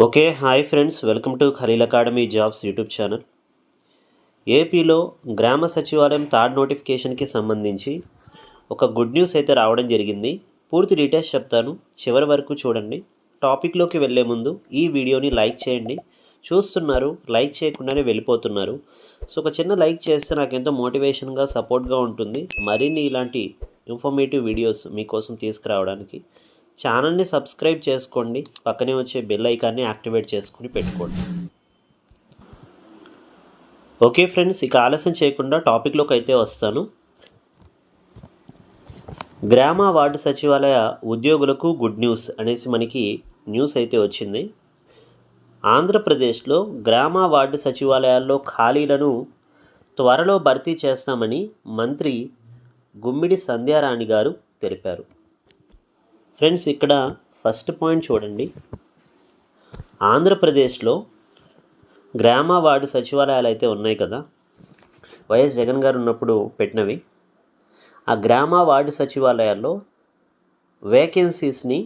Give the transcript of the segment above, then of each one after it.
Okay hi friends. Welcome to Khaleel academy jobs YouTube channel. ఏపీలో గ్రామ సచివాలయం third నోటిఫికేషన్కి సంబంధించి ఒక గుడ్ న్యూస్ అయితే రావడం జరిగింది. పూర్తి డీటెయిల్స్ చెప్తాను. చివరి వరకు చూడండి. టాపిక్లోకి వెళ్ళే ముందు ఈ వీడియోని లైక్ చేయండి. చూస్తున్నారు లైక్ చేయకుండానే వెళ్ళిపోతున్నారు. సో ఒక చిన్న లైక్ చేస్తే నాకు ఎంతో మోటివేషన్గా సపోర్ట్గా ఉంటుంది. మరిన్ని ఇలాంటి ఇన్ఫర్మేటివ్ వీడియోస్ మీకోసం తీసుకురావడానికి. ఛానల్ని సబ్స్క్రైబ్ చేసుకోండి. పక్కనే వచ్చే బెల్ ఐకాన్ని యాక్టివేట్ చేసుకుని పెట్టుకోండి. ఓకే ఫ్రెండ్స్ ఇక ఆలస్యం చేయకుండా టాపిక్లోకి అయితే వస్తాను. గ్రామ వార్డు సచివాలయ ఉద్యోగులకు గుడ్ న్యూస్ అనేసి మనకి న్యూస్ అయితే వచ్చింది. ఆంధ్రప్రదేశ్లో గ్రామ వార్డు సచివాలయాల్లో ఖాళీలను త్వరలో భర్తీ చేస్తామని మంత్రి గుమ్మిడి సంధ్యారాణి గారు తెలిపారు. ఫ్రెండ్స్ ఇక్కడ ఫస్ట్ పాయింట్ చూడండి. ఆంధ్రప్రదేశ్లో గ్రామ వార్డు సచివాలయాలు అయితే ఉన్నాయి కదా. వైఎస్ జగన్ గారు ఉన్నప్పుడు పెట్టినవి. ఆ గ్రామ వార్డు సచివాలయాల్లో వేకెన్సీస్ని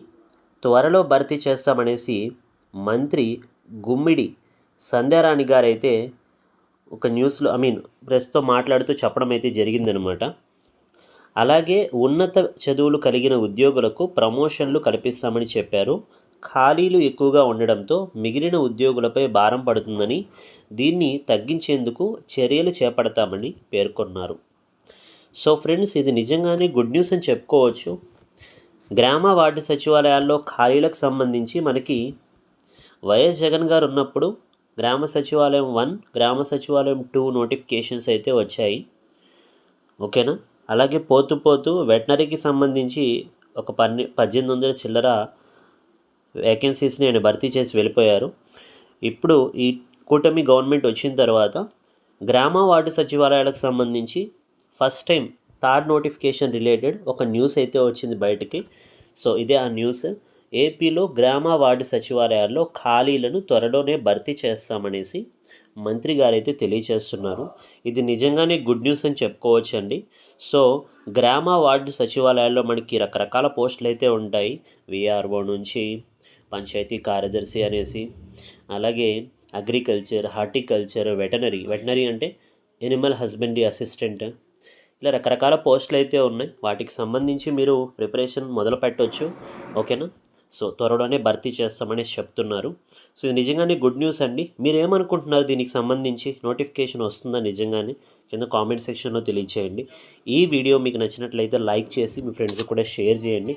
త్వరలో భర్తీ చేస్తామనేసి మంత్రి గుమ్మిడి సంధ్యారాణి గారైతే ఒక న్యూస్లో ఐ మీన్ ప్రెస్తో మాట్లాడుతూ చెప్పడం అయితే జరిగిందనమాట. అలాగే ఉన్నత చదువులు కలిగిన ఉద్యోగులకు ప్రమోషన్లు కల్పిస్తామని చెప్పారు. ఖాళీలు ఎక్కువగా ఉండడంతో మిగిలిన ఉద్యోగులపై భారం పడుతుందని దీన్ని తగ్గించేందుకు చర్యలు చేపడతామని పేర్కొన్నారు. సో ఫ్రెండ్స్ ఇది నిజంగానే గుడ్ న్యూస్ అని చెప్పుకోవచ్చు. గ్రామ వార్డు సచివాలయాల్లో ఖాళీలకు సంబంధించి మనకి వైఎస్ జగన్ గారు ఉన్నప్పుడు గ్రామ సచివాలయం వన్ గ్రామ సచివాలయం టూ నోటిఫికేషన్స్ అయితే వచ్చాయి. ఓకేనా? అలాగే పోతూ పోతూ వెటనరీకి సంబంధించి ఒక పన్నె పద్దెనిమిది వందల చిల్లర వేకెన్సీస్ని ఆయన భర్తీ చేసి వెళ్ళిపోయారు. ఇప్పుడు ఈ కూటమి గవర్నమెంట్ వచ్చిన తర్వాత గ్రామ వార్డు సచివాలయాలకు సంబంధించి first time third notification related ఒక న్యూస్ అయితే వచ్చింది బయటికి. సో ఇదే ఆ న్యూస్ ఏపీలో గ్రామ వార్డు సచివాలయాల్లో ఖాళీలను త్వరలోనే భర్తీ చేస్తామనేసి మంత్రి గారైతే తెలియచేస్తున్నారు. ఇది నిజంగానే గుడ్ న్యూస్ అని చెప్పుకోవచ్చు అండి సో గ్రామ వార్డు సచివాలయాల్లో మనకి రకరకాల పోస్టులు అయితే ఉంటాయి. విఆర్ఓ నుంచి పంచాయతీ కార్యదర్శి అనేసి అలాగే అగ్రికల్చర్ హార్టికల్చర్ వెటనరీ. వెటనరీ అంటే ఎనిమల్ హస్బెండరీ అసిస్టెంట్. ఇలా రకరకాల పోస్టులు అయితే ఉన్నాయి. వాటికి సంబంధించి మీరు ప్రిపరేషన్ మొదలు పెట్టవచ్చు ఓకేనా? సో త్వరలోనే భర్తీ చేస్తామని చెప్తున్నారు. సో ఇది నిజంగానే గుడ్ న్యూస్ అండి. మీరు ఏమనుకుంటున్నారు దీనికి సంబంధించి? నోటిఫికేషన్ వస్తుందా నిజంగానే? కింద కామెంట్ సెక్షన్లో తెలియచేయండి. ఈ వీడియో మీకు నచ్చినట్లయితే లైక్ చేసి మీ ఫ్రెండ్స్కి కూడా షేర్ చేయండి.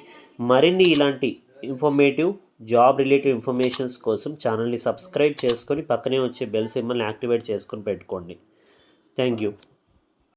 మరిన్ని ఇలాంటి ఇన్ఫర్మేటివ్ జాబ్ రిలేటెడ్ ఇన్ఫర్మేషన్స్ కోసం ఛానల్ని సబ్స్క్రైబ్ చేసుకొని పక్కనే వచ్చే బెల్ సింబల్ని యాక్టివేట్ చేసుకొని పెట్టుకోండి. Thank you.